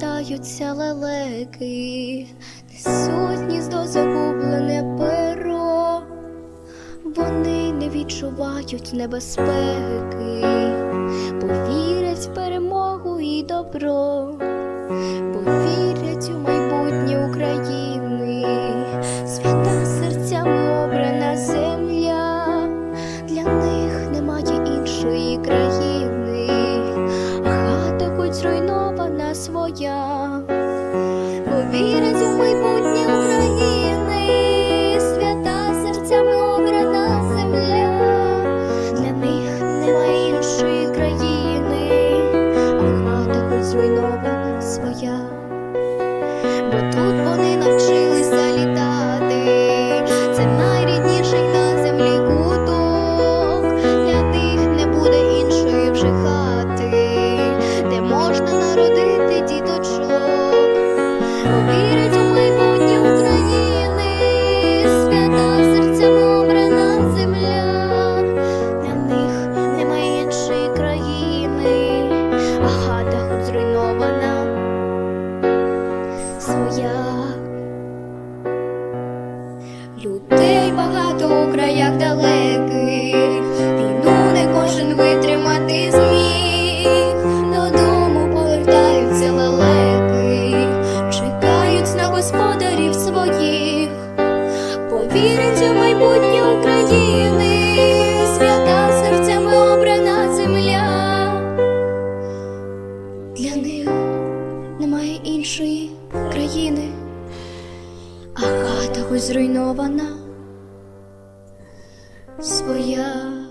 повертаються лелеки, несуть гніздо загублене перо, вони не відчувають небезпеки, повірять в перемогу і добро, зруйнована повірить у майбутнє України, свята серцями обрана земля, для них немає іншої країни, а хата хоч зруйнована своя. Людей багато у краях далеких, війну не кожен витримати зміг. Додому повертаються лелеки, чекають на господарів своїх, повірять у майбутнє України, свята серцями обрана земля. Для них немає іншої країни, а хата хоч зруйнована своя.